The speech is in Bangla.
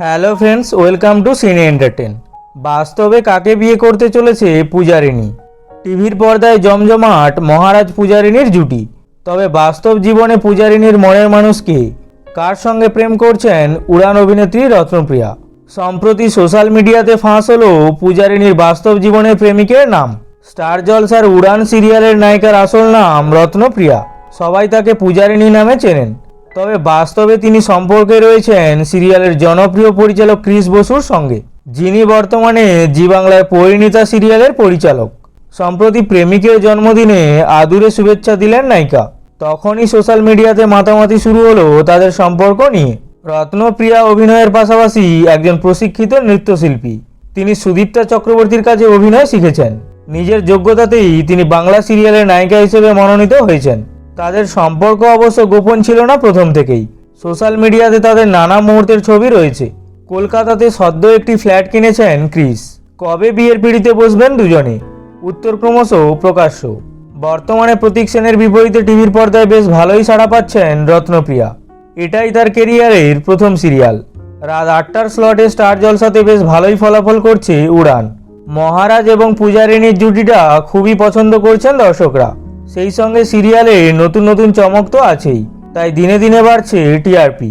Hello friends, welcome to cine entertain বাস্তবে কাকে বিয়ে করতে চলেছে পূজারিণী? টিভির পর্দায় জমজমাট মহারাজ পূজারিণীর জুটি। তবে বাস্তব জীবনে পূজারিণীর মনের মানুষকে কার সঙ্গে প্রেম করছেন উড়ান অভিনেত্রী রত্নপ্রিয়া? সম্প্রতি সোশ্যাল মিডিয়াতে ফাঁস হলো পূজারিণীর বাস্তব জীবনের প্রেমিকের নাম। স্টার জলসার উড়ান সিরিয়ালের নায়িকার আসল নাম রত্নপ্রিয়া। সবাই তাকে পূজারিণী নামে চেনেন। তবে বাস্তবে তিনি সম্পর্কে রয়েছেন সিরিয়ালের জনপ্রিয় পরিচালক ক্রিস বসুর সঙ্গে, যিনি বর্তমানে জি বাংলায় পরিণীতা সিরিয়ালের পরিচালক। সম্প্রতি প্রেমিকের জন্মদিনে আদুরে শুভেচ্ছা দিলেন নায়িকা। তখনই সোশ্যাল মিডিয়াতে মাতামাতি শুরু হলো তাদের সম্পর্ক নিয়ে। রত্নপ্রিয়া অভিনয়ের পাশাপাশি একজন প্রশিক্ষিত নৃত্যশিল্পী। তিনি সুদীপ্তা চক্রবর্তীর কাছে অভিনয় শিখেছেন। নিজের যোগ্যতাতেই তিনি বাংলা সিরিয়ালের নায়িকা হিসেবে মনোনীত হয়েছেন। তাদের সম্পর্ক অবশ্য গোপন ছিল না প্রথম থেকেই। সোশ্যাল মিডিয়াতে তাদের নানা মুহূর্তের ছবি রয়েছে। কলকাতাতে সদ্য একটি ফ্ল্যাট কিনেছেন ক্রিস। কবে বিয়ের পিড়িতে বসবেন দুজনে? উত্তর ক্রমশ প্রকাশ্য। বর্তমানে প্রতীক সেনের বিপরীতে টিভির পর্দায় বেশ ভালোই সাড়া পাচ্ছেন রত্নপ্রিয়া। এটাই তার কেরিয়ারের প্রথম সিরিয়াল। রাত আটটার স্লটে স্টার জলসাতে বেশ ভালোই ফলাফল করছে উড়ান। মহারাজ এবং পূজারিনীর জুটিটা খুবই পছন্দ করছেন দর্শকরা। সেই সঙ্গে সিরিয়ালে নতুন নতুন চমক তো আছেই। তাই দিনে দিনে বাড়ছে টিআরপি